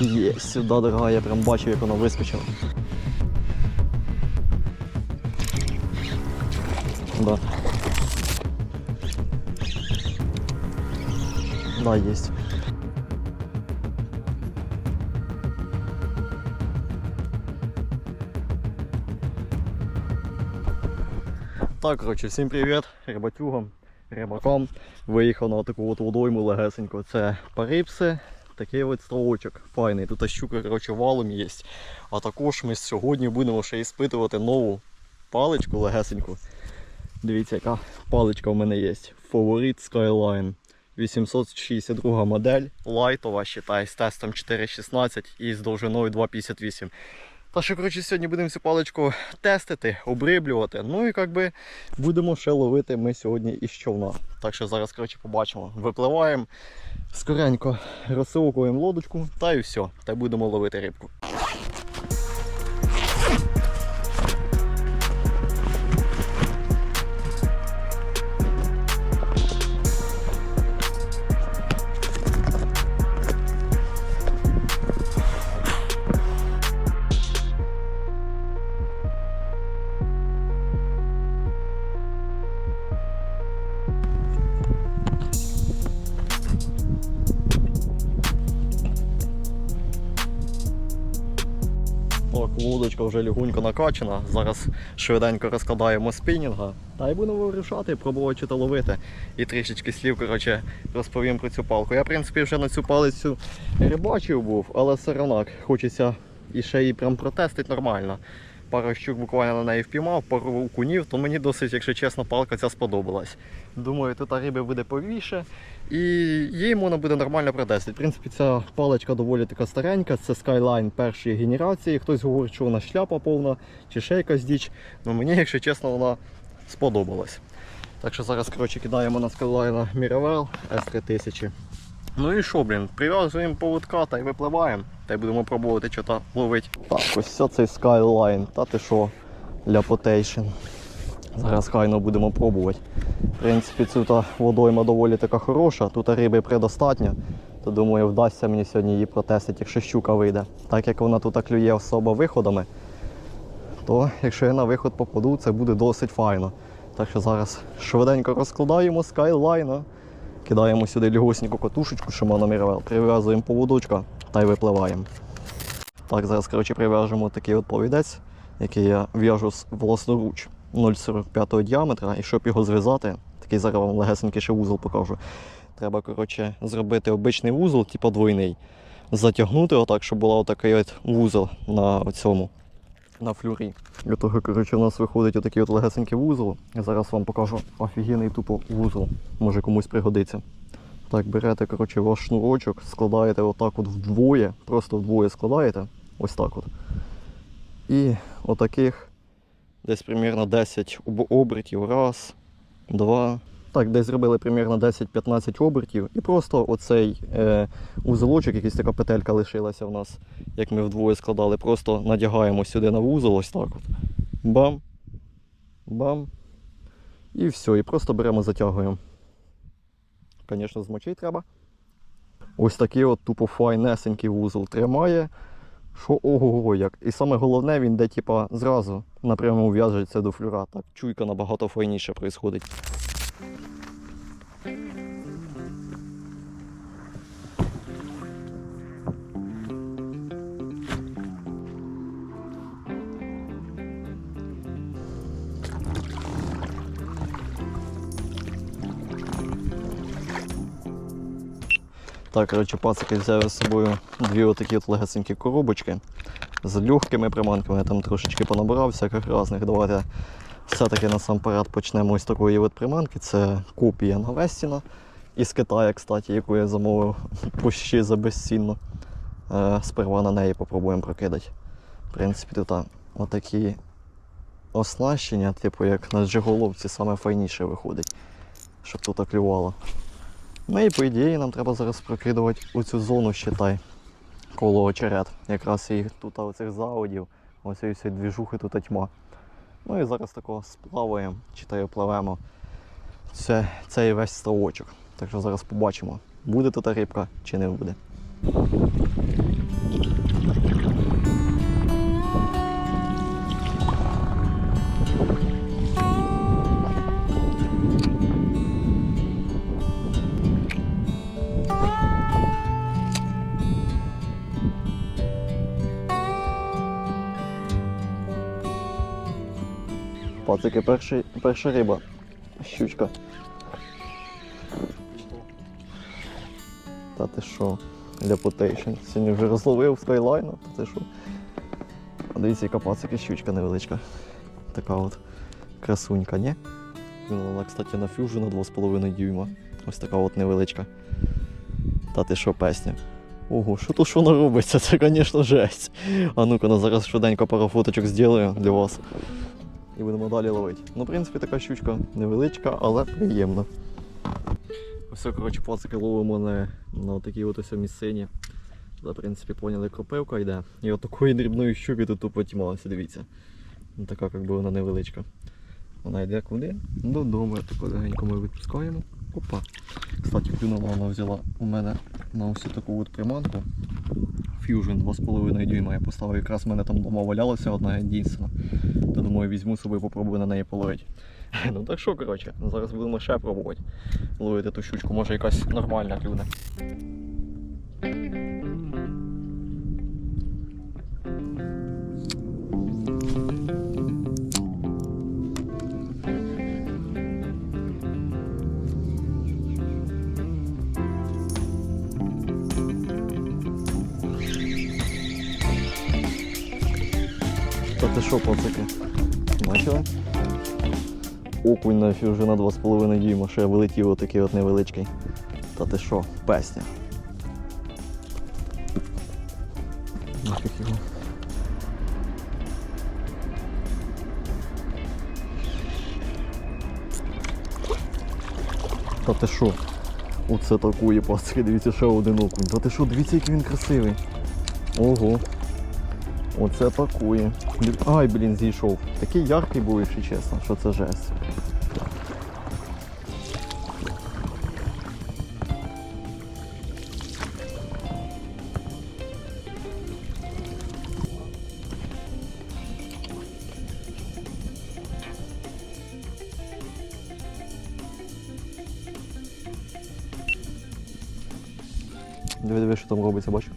Є, сюди дорога, я прям бачу, як воно вискочило. Да. Да, есть. Так, коротше, всім привіт, рибатюгам, Рибакам. Виїхав на таку от водойму легесеньку. Це парипси, такий от ставочок файний. Тут щука коротше, валом є. А також ми сьогодні будемо ще іспитувати нову паличку легесеньку. Дивіться, яка паличка в мене є. Фаворит Skyline. 862 модель, лайтова, считай, з тестом 4.16 і з довжиною 2.58. Та що, коротше, сьогодні будемо цю паличку тестити, обриблювати. Ну і як би будемо ще ловити ми сьогодні із човна. Так що зараз, коротше, побачимо. Випливаємо скоренько, розсилкуємо лодочку та і все. Та будемо ловити рибку. Так, лодочка вже лігунько накачана. Зараз швиденько розкладаємо спінінга. Та й будемо вирішати, пробувати чи то ловити. І трішечки слів коротше, розповім про цю палку. Я, в принципі, вже на цю палицю рибачив був, але все одно хочеться і ще її прям протестити нормально. Пару щук буквально на неї впіймав, пару окунів, то мені досить, якщо чесно, палка ця сподобалась. Думаю, тут риби буде повіше і її можна буде нормально протестити. В принципі, ця паличка доволі така старенька, це Skyline першої генерації. Хтось говорить, що вона шляпа повна чи ще якась діч. Ну мені, якщо чесно, вона сподобалась. Так що зараз коротше, кидаємо на Skyline Miravel S3000. Ну і що, блін, прив'язуємо поводка та й випливаємо. Та й будемо пробувати щось ловити. Так, ось цей Skyline. Та ти що, ляпотейшн. Зараз хайно будемо пробувати. В принципі, тут водойма доволі така хороша, тут риби предостатньо. То думаю, вдасться мені сьогодні її протестити, якщо щука вийде. Так як вона тут клює особо виходами, то якщо я на виход попаду, це буде досить файно. Так що зараз швиденько розкладаємо скайлайна, кидаємо сюди лігосеньку катушечку, мірвел, прив'язуємо поводочка та й випливаємо. Так, зараз коротше, прив'яжемо такий от повідець, який я в'яжу з власноруч 0,45 діаметра. І щоб його зв'язати, такий зараз вам легесенький ще вузол покажу. Треба коротше, зробити обичний вузол, типу двойний, затягнути отак, щоб була отакий от вузол на цьому. На флюрі. Для того, коротше, у нас виходить отакий от легесенький вузол. Я зараз вам покажу офігенний тупо вузол. Може комусь пригодиться. Так, берете коротше, ваш шнурочок, складаєте отак от вдвоє, просто вдвоє складаєте, ось так от. І отаких десь примерно 10 об- обертів. Раз, два. Так, десь зробили примерно 10-15 обертів. І просто оцей е, узелочок, якийсь така петелька лишилася в нас, як ми вдвоє складали, просто надягаємо сюди на вузол, ось так от. Бам. Бам. І все. І просто беремо, затягуємо. Звісно, змочити треба. Ось такий от тупо файнесенький вузол тримає. Що ого як. І саме головне, він де типа зразу напряму в'яжеться до флюра. Так чуйка набагато файніше происходить. Так, коротше, пацики взяв з собою дві отакі от легесенькі коробочки з легкими приманками. Я там трошечки понабирав всяких різних. Давайте все-таки насамперед почнемо ось такої от приманки. Це копія Навестіна із Китаю, кстати, яку я замовив почти за безцінно. Е, сперва на неї попробуємо прокидати. В принципі, тут отакі оснащення, типу як на джиголовці, саме файніше виходить, щоб тут клювало. Ну і по ідеї нам треба зараз прокидувати оцю зону, считай, коло очерет. Якраз і тут оцих заводів, ось всі двіжухи тут тьма. Ну і зараз такого сплаваємо, читаю, пливемо це, цей весь ставочок. Так що зараз побачимо, буде тут рибка чи не буде. Пацики, перший, перша риба. Щучка. Та ти що? Ляпотейшн. Сьогодні вже розловив скайлайна, та ти що? А дивіться, яка пацики щучка невеличка. Така от красунька, ні? Вона, кстати, на фюжу на 2,5 дюйма. Ось така от невеличка. Та ти що, песня? Ого, що тут що воно робиться? Це, звісно, жесть. А ну-ка, ну, зараз швиденько пару фоточок зроблю для вас. І будемо далі ловити. Ну, в принципі, така щучка невеличка, але приємна. Ось, коротше, пацики ловимо на, на такій от ось місцині. В принципі, поняли, кропивка йде. І от такої дрібної щуки тут тупо тімалася, дивіться. Ну, така, як би вона невеличка. Вона йде куди? Додому. таку легенько ми відпускаємо. Опа. Кстати, клюнула вона взяла у мене на ось таку от приманку. Fusion 2,5 дюйма я поставив. Якраз в мене там вдома валялася одна єдинственна. То думаю, візьму собі, попробую на неї половити. Ну так що, коротше, зараз будемо ще пробувати ловити ту щучку, може якась нормальна клюне. Що, пацики? Бачили? Окунь на вже на 2,5 дюйма, ще вилетів отакий от невеличкий. Та ти що, песня. Його. Та ти що? Оце такої пацки, дивіться, ще один окунь. Та ти що, дивіться, який він красивий. Ого. Оце пакує. Ай, блін, зійшов. Такий яркий був, якщо чесно, що це жесть. Диви, диви, що там робиться, бачу.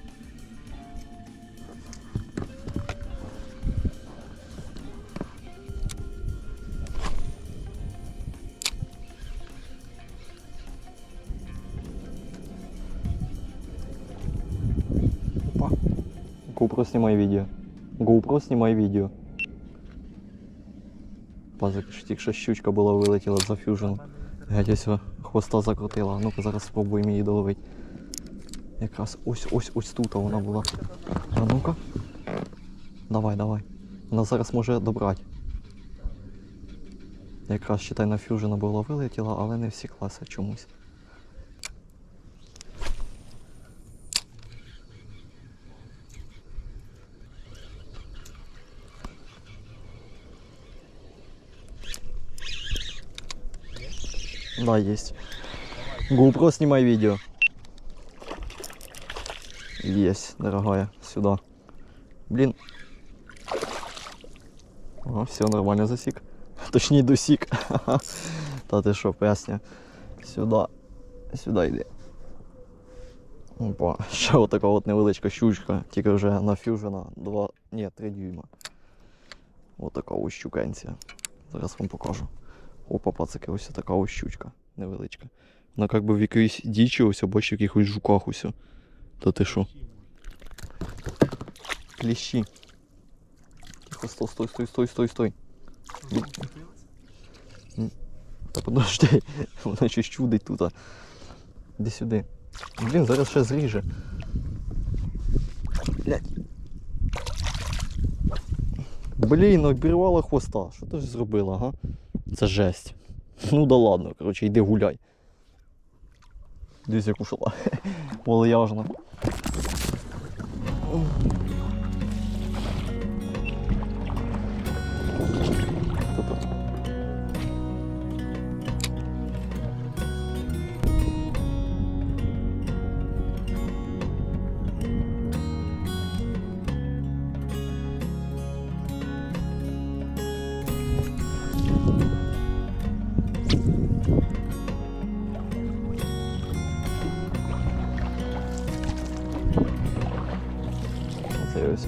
GoPro снимай видео. GoPro снимай видео. Пазик, ж щучка була вилетіла за фюжн. Геть ось хвоста закрутила. Ну-ка зараз спробуємо її доловити. Якраз ось ось ось тут вона була. А ну-ка. Давай, давай. Вона зараз може добрати. Якраз считай на фюжена була вилетіла, але не всі класи чомусь. Да, есть. GoPro снимай видео. Есть, дорогая, сюда. Блин. Ага, все нормально засік. Точніше досік. Та ти що, песня. Сюди. Сюди йди. Опа, ще отака от невеличка щучка, тільки вже на фюжена 2, ні, 3 дюйма. Отака ось щукенція. Зараз вам покажу. Опа, пацаки, ось така ось щучка невеличка. Вона як би в якоїсь дічі, ось бачу, в якихось жуках ось. Та ти що? Кліщі. Тихо, стой, стой, стой, стой, стой, стой. Та подожди, вона щось чудить тут. Іди сюди. Блін, зараз ще зріже. Блять. Блін, обірвала хвоста. Що ти ж зробила, га? Це жесть. Ну да ладно, коротше, йди гуляй. Дивись, як ушла. Вальяжна.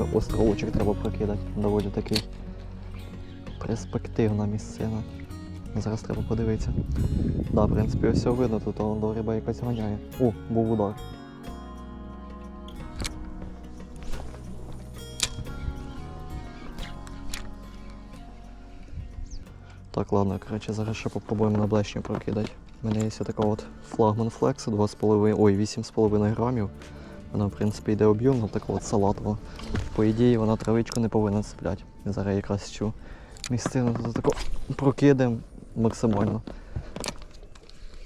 Ось островочок треба прокидати. Доволі такий перспективна місцина. Зараз треба подивитися. Да, в принципі, все видно, тут он до риба якась ганяє. О, був удар. Так, ладно, коротше, зараз ще попробуємо на блешню прокидати. У мене є така от флагман флекс 2,5, ой, 8,5 грамів. Вона, в принципі, йде об'ємно, така от салатова. По ідеї, вона травичку не повинна цепляти. Зараз якраз цю місцину тут тако прокидаємо максимально.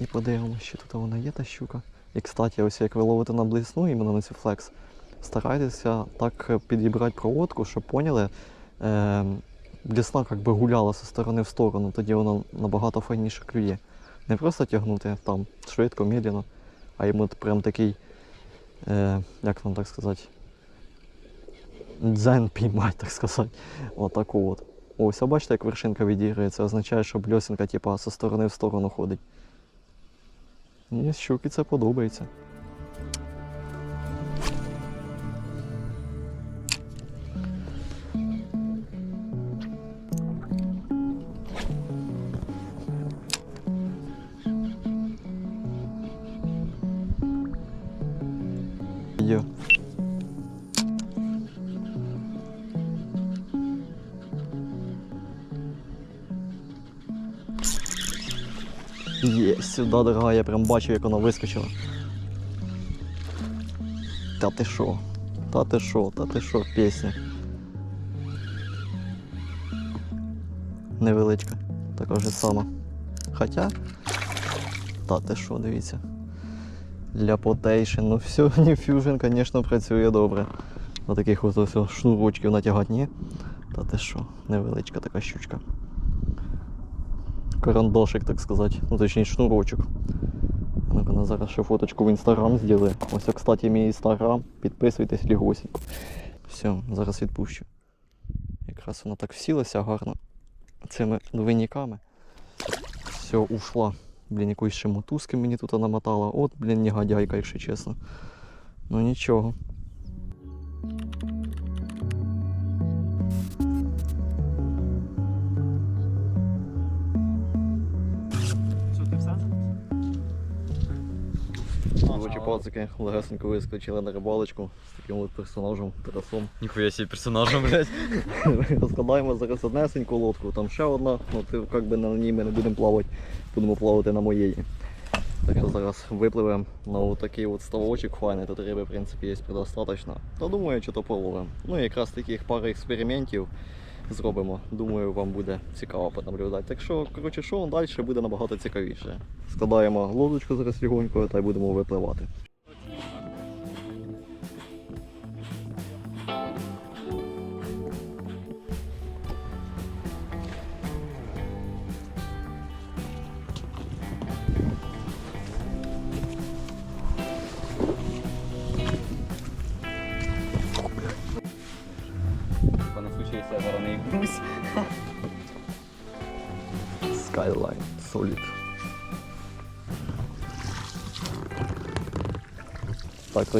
І подивимося, що тут вона є та щука. І кстати, ось як ви ловите на блесну, іменно на цю флекс, старайтеся так підібрати проводку, щоб поняли, е, блесна як би гуляла зі сторони в сторону, тоді вона набагато файніше клює. Не просто тягнути там швидко, медленно, а йому прям такий, е, як вам так сказати, дзен піймати, так сказати. Отаку от. Ось, а бачите, як вершинка відіграється, означає, що бльосинка типа, зі сторони в сторону ходить. І щуки це подобається. Є. Є, сюди дорога, я прям бачив, як вона вискочила. Та ти шо? Та ти шо, та ти шо, пісня. Невеличка, така вже сама. Хоча. Та ти шо, дивіться. Для потейшн, ну все, фьюжн, звісно, працює добре. На таких от ось шнурочків натягати, ні. Та ти що, невеличка така щучка карандашик, так сказати. Ну, точніше, шнурочок. Ну-ка, зараз ще фоточку в інстаграм зробили. Ось, кстати, мій інстаграм. Підписуйтесь лігосенько. Все, зараз відпущу. Якраз вона так всілася гарно цими двойниками. Все, ушла. Блін, якоїсь ще мотузки мені тут намотала. От, блін, негодяйка, якщо чесно. Ну нічого. Короче, пацики легесенько вискочили на рибалочку з таким от персонажем, Тарасом. Ніхуя себе персонажем, блядь. Розкладаємо зараз однесеньку лодку, там ще одна, ну ти як би на ній ми не будемо плавати, будемо плавати на моєї. Так що зараз випливемо на отакий от ставочок файний, тут риби в принципі є предостаточно. Та думаю, що то половимо. Ну і якраз таких пару експериментів зробимо. Думаю, вам буде цікаво понаблюдати. Так що, коротше, що далі буде набагато цікавіше. Складаємо лодочку зараз лігонько та й будемо випливати.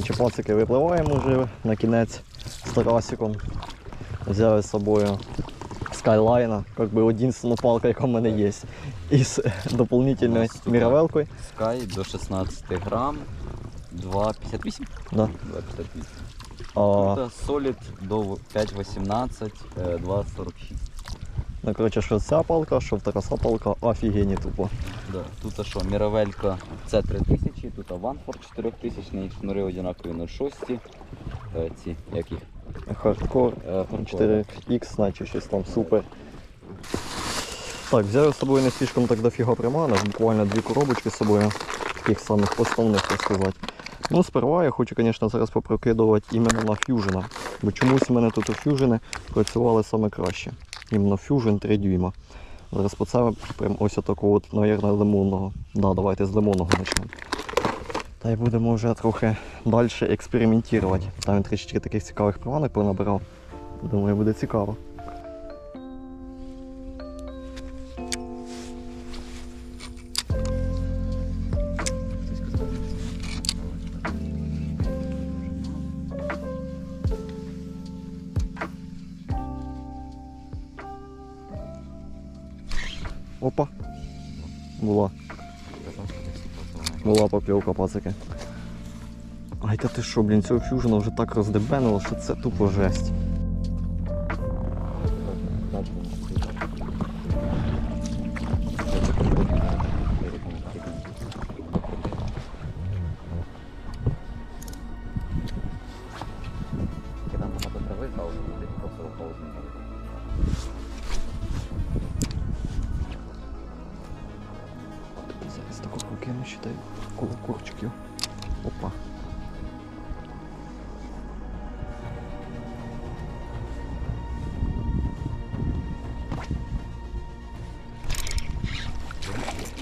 то випливаємо вже на кінець з Тарасиком. Взяли з собою скайлайна, как би одинственна палка, яка в мене є. І з дополнительною міравелкою. Скай до 16 грам 2,58. Да. 2,58. А... Солід до 5,18, 2,46. Ну, коротше, що ця палка, що в Тараса палка, офігенні тупо. Да. Тут що, міравелька C3000. Ключі тут Аванфор 4000, шнури однакові 0,6. Ці, як їх? Хардкор е, 4X, наче щось там супер. Так, взяв з собою не слишком так дофіга приманок, буквально дві коробочки з собою, таких самих основних так сказати. Ну, сперва я хочу, звісно, зараз попрокидувати іменно на ф'южена. Бо чомусь у мене тут у ф'южени працювали саме краще. Іменно ф'южен 3 дюйма. Зараз по це прям ось отаку от, мабуть, лимонного. Да, давайте з лимонного почнемо. Та й будемо вже трохи далі експериментувати. Там він трішечки таких цікавих приманок понабирав. Думаю, буде цікаво. Пацики. Ай та ти що, блін, цього фюжена вже так роздебенило, що це тупо жесть. Там багато трави стало, коло курчиків. Опа.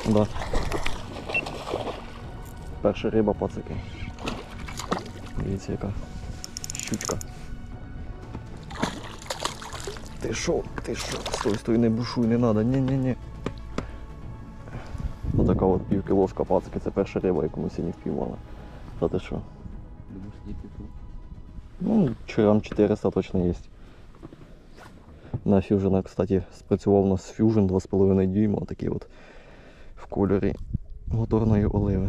Да. Перша риба пацики. Дивіться яка щучка. Ти шо? Ти шо? Стой, стой, не бушуй, не надо, ні-ні-ні. Півкілошка пацики, це перша риба, яку ми сьогодні впіймали. Та ти що? Думаєш, є півту? Ну, грам 400 точно є. На Fusion, кстати, спрацював у нас Fusion 2,5 дюйма, такий от в кольорі моторної оливи.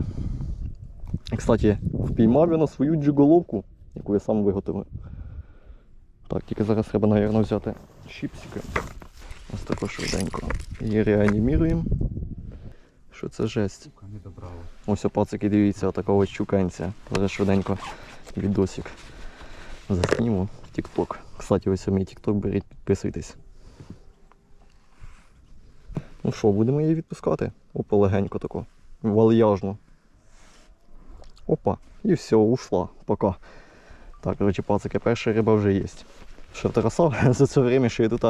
Кстати, впіймав я на свою джиголовку, яку я сам виготовив. Так, тільки зараз треба, мабуть, взяти щіпсики. Ось тако швиденько. Її реаніміруємо. Що це жесть. Ось пацики, дивіться, такого щуканця. Зараз швиденько відосик засніму в TikTok. Кстати, ось мій TikTok беріть, підписуйтесь. Ну що, будемо її відпускати? Опа, легенько тако. Вальяжно. Опа, і все, ушла. Пока. Так, коротше, пацики, перша риба вже є. Що Тараса за це время, що я тут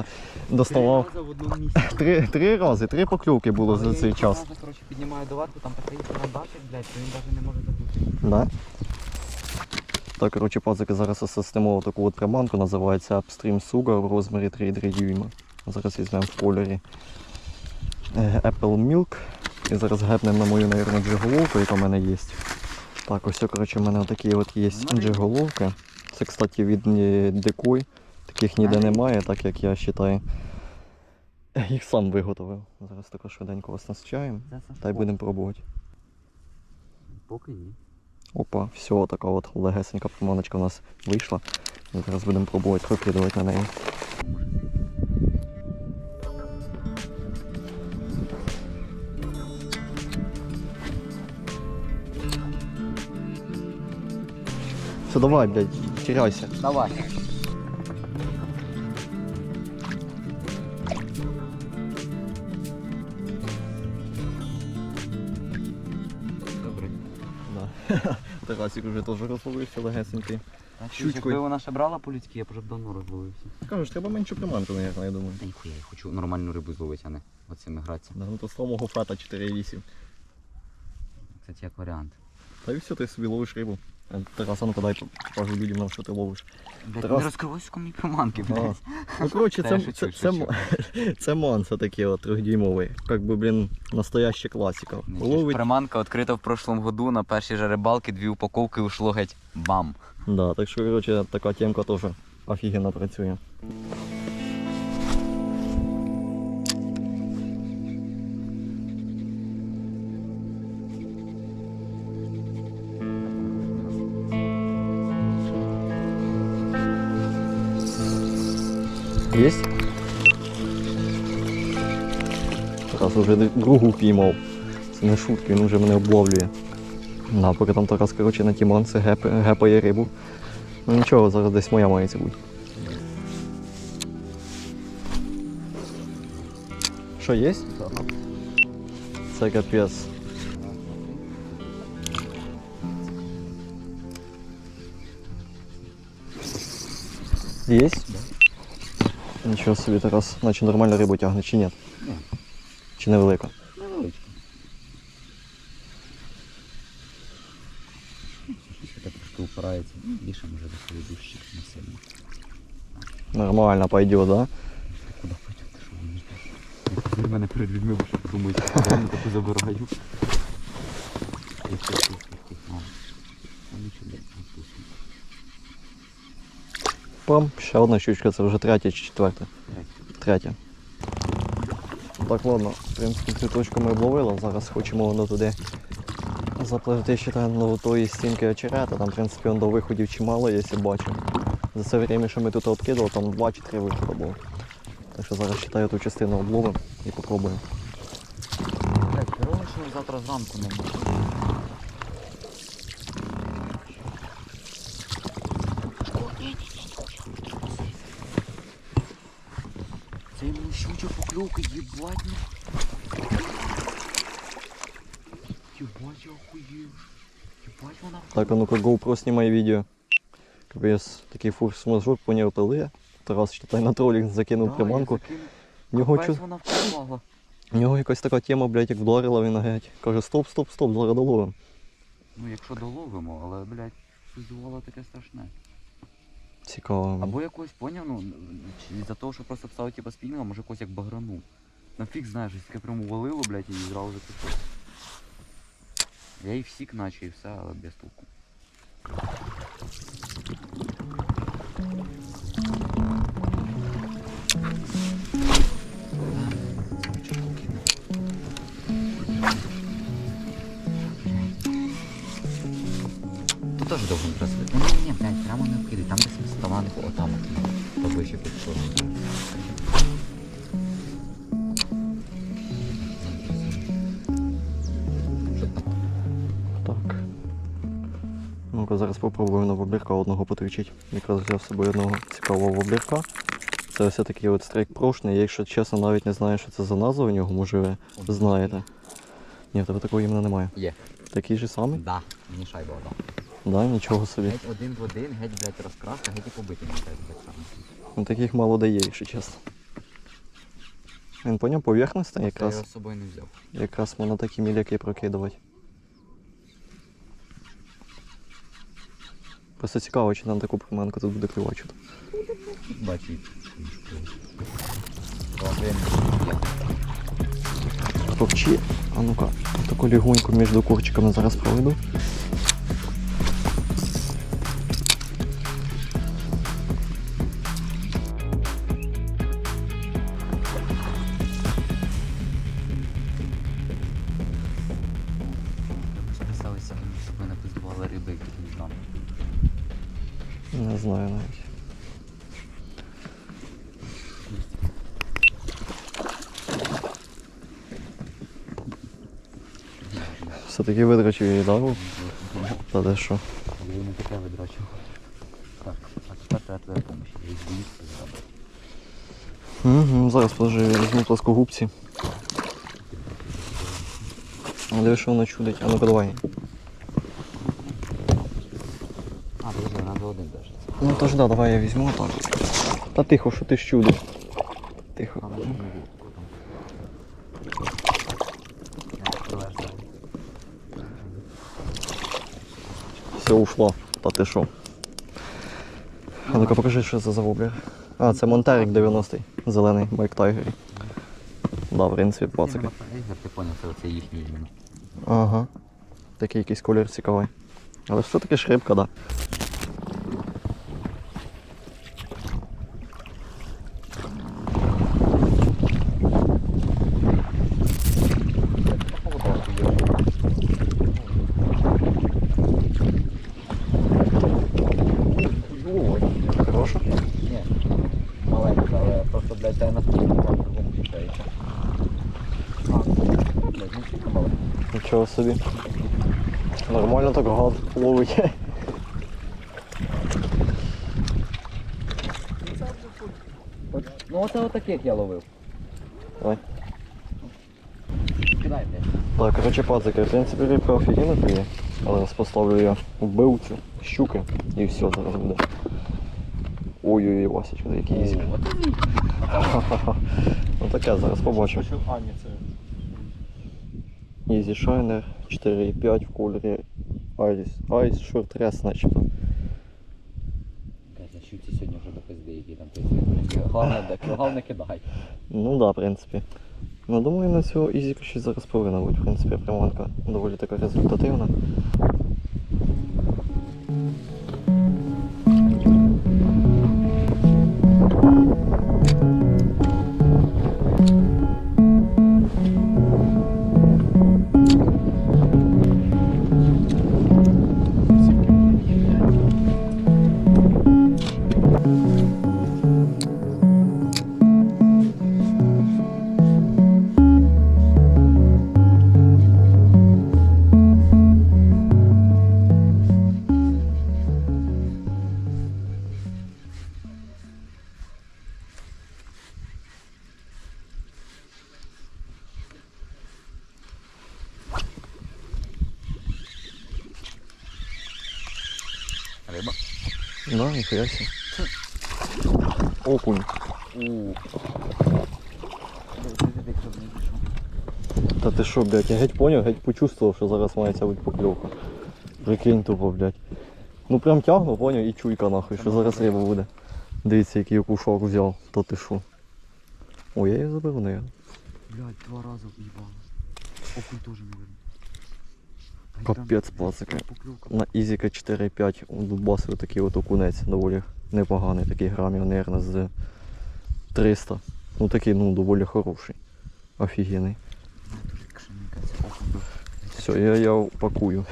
доставав. Три, три рази, три покльовки було за цей час. Я коротше, піднімаю до ватку, там такий набачик, блядь, він навіть не може забути. Да? Так, коротше, пацики, зараз осистимо таку от приманку, називається Upstream Sugar в розмірі 3,3 дюйма. Зараз візьмемо в кольорі е, Apple Milk. І зараз гепнемо на мою, мабуть, джиголовку, яка в мене є. Так, ось, коротше, в мене такі от є джиголовки. Це, кстати, від Decoy. Таких ніде немає, так як я вважаю. Їх сам виготовив. Зараз також швиденько вас насчаємо. Та й будемо пробувати. Поки ні. Опа, все, така от легесенька приманочка у нас вийшла. Зараз будемо пробувати прокидувати на неї. Все, давай, блядь, теряйся. Давай. Тарасик уже теж розловився легесенький. Щучкою. Якби вона ще брала по-людськи, я б вже б давно розловився. Кажеш, треба меншу приманку, наверное, я думаю. Та ніхуя, я хочу нормальну рибу зловити, а не оцими гратися. Да, ну то самого фета 4,8. Кстати, як варіант. Та і все, ти собі ловиш рибу. А, Тарас, а ну подай покажу людям нам, що ти ловиш. Тарас- не розкривай сука приманки, блядь. Ну, коротше, це, я це, це, це манса такий от трьохдюймовий. Как би, блін, настояща класика. Ловить. Приманка відкрита в прошлом году на першій же рибалки, дві упаковки ушло геть бам. Да, так що, коротше, така темка теж офігенно працює. Есть? Тарас уже другу піймав. Це не шутки, він вже мене обловлює. Да, поки там Тарас, коротше, на тіманці геп, гепає рибу. Ну нічого, зараз десь моя мається бути. Що, є? Це капець. Є? Нічого собі, Тарас, наче нормально рибу тягне, чи ні? Ні. Чи невелика? Невеличко. Ще так трошки упирається. Більше може до дужчик не сильно. Нормально пойдет, да? Куди пойдете, що ви не знаєте? Мене перед людьми, що подумають, що я не таку забираю. Тихо, тихо, тихо. А нічого, блядь, відпустимо. Пам, ще одна щучка, це вже третя чи четверта. Третя. Так, ладно, в принципі, цю точку ми обловили. Зараз хочемо воно туди запливти ще там до тої стінки очерета. Там, в принципі, он до виходів чимало, якщо бачимо. За це время, що ми тут обкидали, там два чи три виходи було. Так що зараз читаю ту частину обловимо і попробуємо. Завтра зранку не. Це йому щуча покльовка, їбать ну. Їбать, я охуєв. Так, а ну-ка GoPro знімай відео. Капець, такий форс-мажор по нього пили. Тарас читай на тролінг закинув приманку. В нього, чу... в нього якась така тема, блядь, як вдарила він геть. Каже, стоп, стоп, стоп, зараз доловим. Ну якщо доловимо, але, блядь, фізувало таке страшне. Цікаво. Або якось поняв, ну, чи за того, що просто писали типа спінінга, може якось як баграну. На фіг знаєш, щось таке прямо валило, блядь, і зразу же пішло. Я їх всік наче і все, але без толку. Тут теж довго не красити. Ні, ні, ні, блядь, прямо не вкидай, там десь не було, там от, поближче підійшло. Що? Так. Ну-ка зараз попробую на воблірка одного потричити. Якраз взяв з собою одного цікавого воблірка. Це ось такий от стрейк прошний. Я, якщо чесно, навіть не знаю, що це за назва у нього, може ви знаєте. Ні, в тебе такого імена немає. Є. Такий же самий? Да, мені шайба одна. Да, нічого собі. Геть один в один, геть, блядь, розкраска, геть і побитий мені так само. Ну, таких мало дає, якщо чесно. Він поняв поверхностний Я якраз. його з собою не взяв. Якраз можна такі міляки прокидувати. Просто цікаво, чи нам таку приманку тут буде клювати. Бачить. Корчі. А ну-ка, таку лігоньку між корчиками зараз проведу. Все-таки витрачив її дару. Та де що? Але не таке видрачив. Так, а тепер треба твоя допомога. Я їх боюсь зробити. Угу, зараз подожди, я візьму плоскогубці. Диви, що воно чудить. А ну-ка давай. А, подожди, треба один держиться. Ну то ж да, давай я візьму так. Та тихо, що ти ж чудиш. Тихо. Там не буде такого там. Не, відкриваєш далі. Все ушло. Та ти що? А ну-ка покажи, що це за воблер. А, це Монтерик 90-й. Зелений Майк Тайгер. Да, в принципі, пацики. Ти поняв, це оце їхній іменно. Ага. Такий якийсь колір цікавий. Але все таки шрипка, да. Хороша? Ні, маленька, але просто, блядь, та й на другому включається. А, блядь, ну тільки маленька. Нічого собі. Нормально так гад ловить. Ну оце отаких я ловив. Давай. Кидай, блядь. Так, короче, пацики, в принципі, рибка офігенна клює. Але зараз поставлю я вбивцю, щуки і все зараз буде. Ой-ой-ой, Васечка, який ізі. Ну таке, зараз побачимо. А, ні, це Easy Shiner 4.5 в кольорі Ice, Ice Short Rest, начебто. Щуці сьогодні вже до пизди, які там пизди. Головне, головне кидай. Ну да, в принципі. Ну думаю, на цього Easy щось зараз повинна бути, в принципі, приманка доволі така результативна. Риба. Да, ніхуя себе. Окунь. Та ти що, блядь, я геть поняв, геть почувствував, що зараз мається бути покльовка. Прикинь тупо, блядь. Ну прям тягну, поняв, і чуйка нахуй, що зараз риба буде. Дивіться, який кушок взяв, то ти що. О, я її заберу, наверное. Блядь, два раза уебало. Окунь тоже, наверное. Капець, пацики. На Ізіка 4,5 у дубасив такий от окунець доволі непоганий, такий грамів, наверное, з 300. Ну такий, ну, доволі хороший. Офігенний. Ну. Все, я, я пакую.